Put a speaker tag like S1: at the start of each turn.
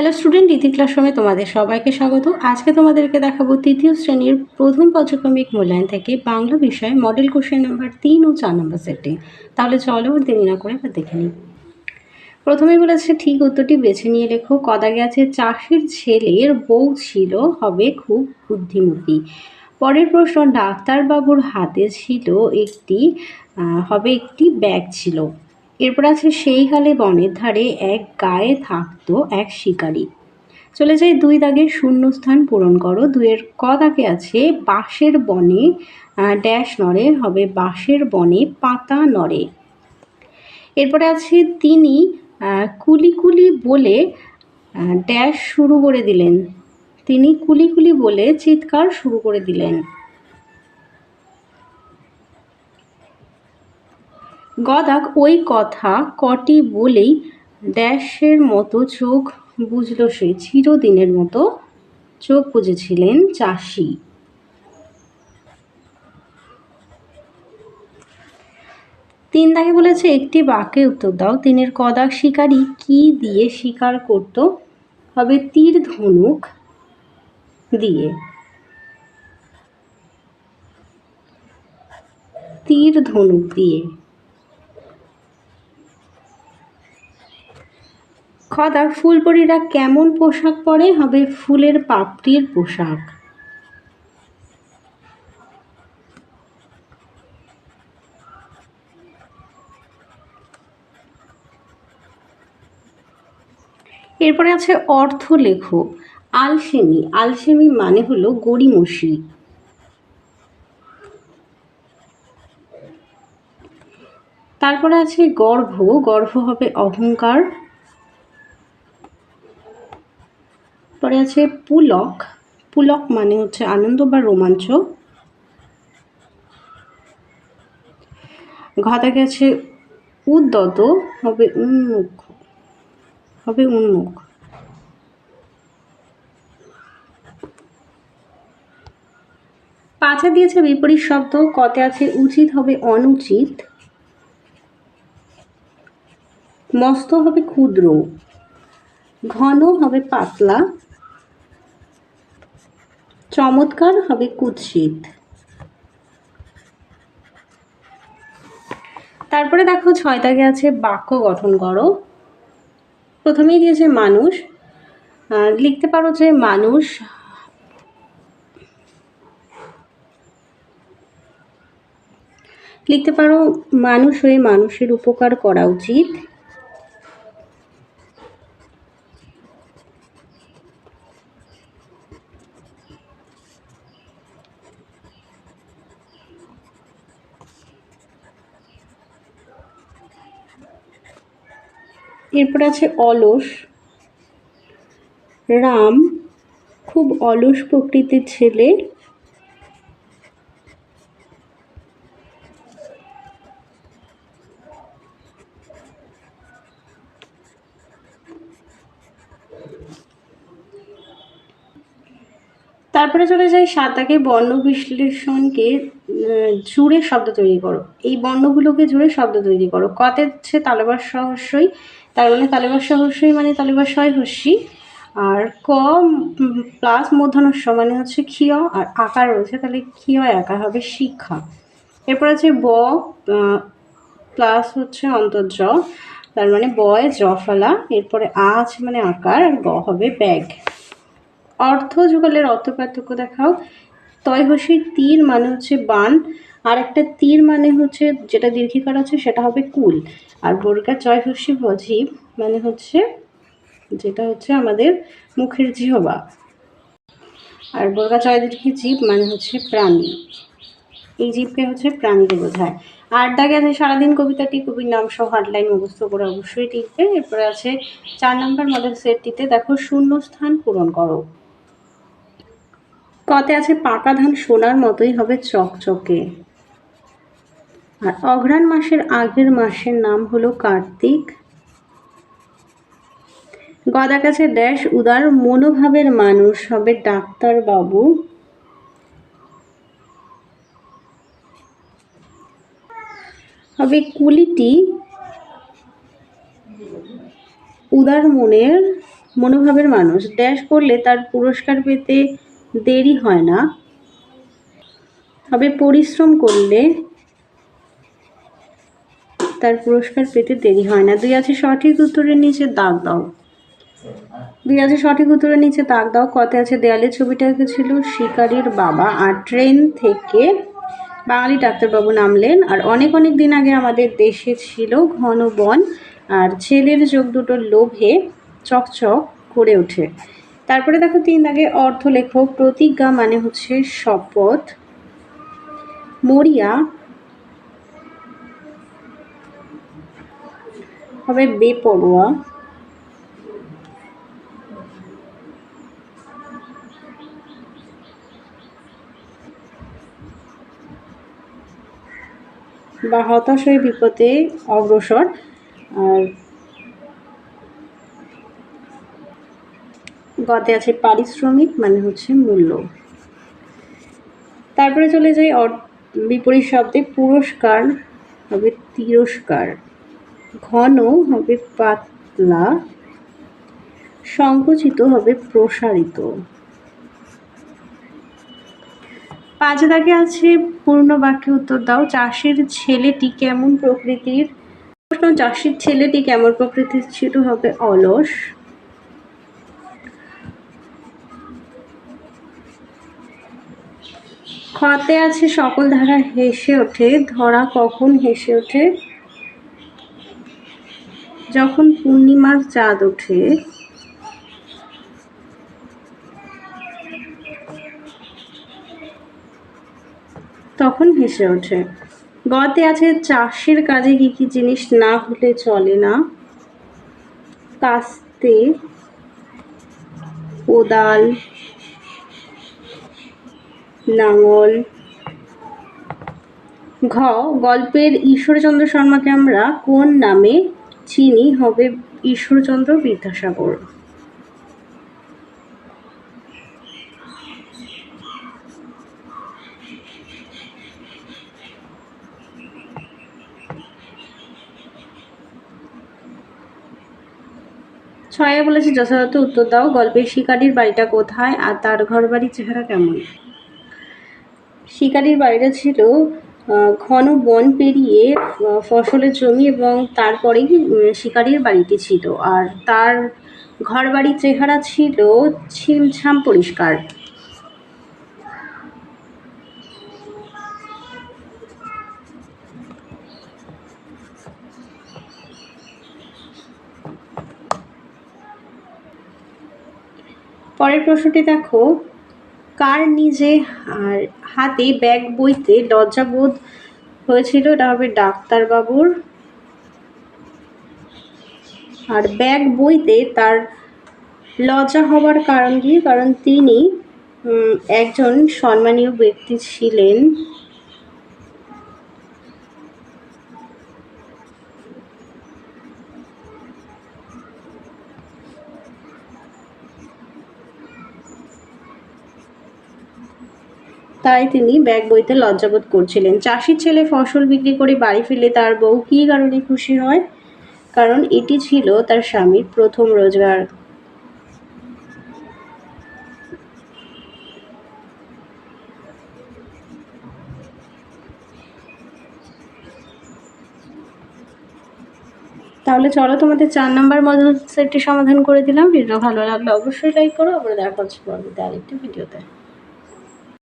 S1: Hello student ইতি ক্লাসরুমে তোমাদের সবাইকে স্বাগত। আজকে তোমাদেরকে দেখাবো তৃতীয় শ্রেণির প্রথম পর্যক্রমিক মূল্যায়ন থেকে বাংলা বিষয়ে মডেল কোশ্চেন নাম্বার তিন ও চার নম্বর সেটে তাহলে চলো ওর দেরি না করে এবার দেখে নিই। প্রথমে বলেছে, ঠিক উত্তরটি বেছে নিয়ে লেখো। কদা গেছে চাষির ছেলের বউ ছিল, হবে খুব বুদ্ধিমতী। পরের প্রশ্ন, ডাক্তারবাবুর হাতে ছিল একটি হবে একটি ব্যাগ ছিল। এরপর আছে সেই কালে বনের ধারে এক গায়ে থাকতো এক শিকারী। চলে যায় দুই দাগের শূন্যস্থান পূরণ করো। দুইয়ের ক দাগে আছে, বাঁশের বনে ড্যাশ নড়ে, হবে বাঁশের বনে পাতা নড়ে। এরপরে আছে তিনি কুলি কুলি বলে ড্যাশ শুরু করে দিলেন। তিনি কুলি কুলি বলে চিৎকার শুরু করে দিলেন। গদাক ওই কথা কটি বলেই ড্যাশের মতো চোখ বুঝল সে। চিরদিনের মতো চোখ বুঝেছিলেন চাষি। তিন দাগে বলেছে, একটি বাক্যে উত্তর দাও। তিনের কদাক শিকারী কি দিয়ে শিকার করত? হবে তীর ধনুক দিয়ে। তীর ধনুক দিয়ে। খদাক ফুলপরীরা কেমন পোশাক পরে হবে ফুলের পাপড়ির পোশাক। এরপরে আছে অর্থ লেখো আলসেমি। আলসেমি মানে হলো গড়িমসি। তারপরে আছে গর্ভ গর্ভ হবে অহংকার। পরে আছে পুলক। পুলক মানে হচ্ছে আনন্দ বা রোমাঞ্চ। ঘাতা গেছে উদ্যত, হবে উন্মুখ। হবে উন্মুখ। পাঁচা দিয়েছে বিপরীত শব্দ, কতে আছে উচিত হবে অনুচিত। মস্ত হবে ক্ষুদ্র। ঘন হবে পাতলা। চমৎকার হবে কুৎসিত। তারপরে দেখো ছয় দাগে আছে বাক্য গঠন করো। প্রথমেই দিয়েছে মানুষ। লিখতে পারো যে মানুষ লিখতে পারো, মানুষ হয়ে মানুষের উপকার করা উচিত। এরপর আছে অলস। রাম খুব অলস প্রকৃতির ছেলে। তারপরে চলে যাই সাতাকে বর্ণ বিশ্লেষণকে জুড়ে শব্দ তৈরি করো। এই বর্ণগুলোকে জুড়ে শব্দ তৈরি করো। কতে হচ্ছে তালেবার সহস্যই তার মানে তালেবার সহস্যই মানে তালেবার সয় হস্যি আর ক প্লাস মূর্ধনস্য মানে হচ্ছে ক্ষীয়, আর আকার রয়েছে তাহলে ক্ষীয় একা হবে শিক্ষা। এরপর আছে ব প্লাস হচ্ছে অন্তর্জ, তার মানে বয় জ ফলা এরপরে আ আছে মানে আকার, আর গ হবে ব্যাগ। অর্থ যুগলের অর্থ পার্থক্য দেখাও। তয়হসির তীর মানে হচ্ছে বান, আর একটা তীর মানে হচ্ছে যেটা দীর্ঘিকার আছে সেটা হবে কুল। আর বর্গা জয়হসি ভজীব মানে হচ্ছে যেটা হচ্ছে আমাদের মুখের জিহবা। আর বর্গা জয় দীর্ঘি জীব মানে হচ্ছে প্রাণী। এই জীবকে হচ্ছে প্রাণীকে বোঝায়। আর দাগে আছে সারাদিন কবিতাটি, কবির নাম সহ হার্ডলাইন মুখস্থ করে অবশ্যই টিকবে এরপরে আছে চার নম্বর মডেল সেটটিতে দেখো শূন্য স্থান পূরণ করো। কতে আছে পাকা ধান সোনার মতোই হবে চকচকে। আর অঘ্রাণ মাসের আগের মাসের নাম হলো কার্তিক। গদা কাছে ড্যাশ উদার, মনোভাবের মানুষ হবে ডাক্তার বাবু। হবে কুলিটি। উদার মনের, মনোভাবের মানুষ। ড্যাশ করলে তার পুরস্কার পেতে দেরি হয় না। তবে পরিশ্রম করলে তার পুরস্কার পেতে দেরি হয় না। দুই আছে সঠিক উত্তরের নিচে দাগ দাও। দুই আছে সঠিক উত্তরের নিচে দাগ দাও। কতে আছে দেয়ালে ছবিটা ছিল শিকারীর বাবা। আর ট্রেন থেকে বাঙালি ডাক্তারবাবু নামলেন। আর অনেক অনেক দিন আগে আমাদের দেশে ছিল ঘন বন। আর ছেলের চোখ দুটোর লোভে চকচক করে ওঠে। তারপরে দেখো তিন দাগে অর্থ লেখো প্রতিজ্ঞা মানে হচ্ছে শপথ। মরিয়া হবে বেপরোয়া। বা হতাশ হয়ে বিপদে অগ্রসর। আর গতে আছে পারিশ্রমিক মানে হচ্ছে মূল্য। তারপরে চলে যাই বিপরীত শব্দে পুরস্কার হবে তিরস্কার। ঘন হবে পাতলা, সংকুচিত হবে প্রসারিত। পাঁচ দাগে আছে পূর্ণ বাক্যে উত্তর দাও, চাষির ছেলেটি কেমন প্রকৃতির? প্রশ্ন, চাষির ছেলেটি কেমন প্রকৃতির? ছিল হবে অলস। খতে আছে সকল ধারা হেসে ওঠে, ধরা কখন হেসে ওঠে? যখন পূর্ণিমার চাঁদ ওঠে। তখন হেসে ওঠে। গতে আছে চাষের কাজে কি কি জিনিস না হলে চলে না? কাস্তে, কোদাল লাঙল ঘ, গল্পের ঈশ্বরচন্দ্র শর্মাকে আমরা কোন নামে চিনি? হবে ঈশ্বরচন্দ্র বিদ্যাসাগর। ছয়ে বলেছে, যথাযথ উত্তর দাও, গল্পের শিকারির বাড়িটা কোথায়? আর তার ঘর বাড়ির চেহারা কেমন? শিকারির বাড়িটা ছিল ঘন বন পেরিয়ে ফসলের জমি এবং তারপরেই শিকারির বাড়িটি ছিল। আর তার ঘর বাড়ির চেহারা ছিল ছিমছাম পরিষ্কার। পরের প্রশ্নটি দেখো, কার নিজে আর হাতে ব্যাগ বইতে লজ্জাবোধ হয়েছিল, এটা হবে ডাক্তারবাবুর। আর ব্যাগ বইতে তার লজ্জা হবার কারণ কি? কারণ তিনি একজন সম্মানীয় ব্যক্তি ছিলেন। তাই তিনি ব্যাগ বইতে লজ্জাবোধ করছিলেন। চাষির ছেলে ফসল বিক্রি করে বাড়ি ফিরলে তার বউ কী কারণে খুশি হয়? কারণ এটি ছিল তার স্বামীর প্রথম রোজগার। তাহলে চলো তোমাদের চার নাম্বার মডেল সেটটি সমাধান করে দিলাম। ভিডিও ভালো লাগলে অবশ্যই লাইক করো। আবার দেখা হচ্ছে পরবর্তী আরেকটি ভিডিওতে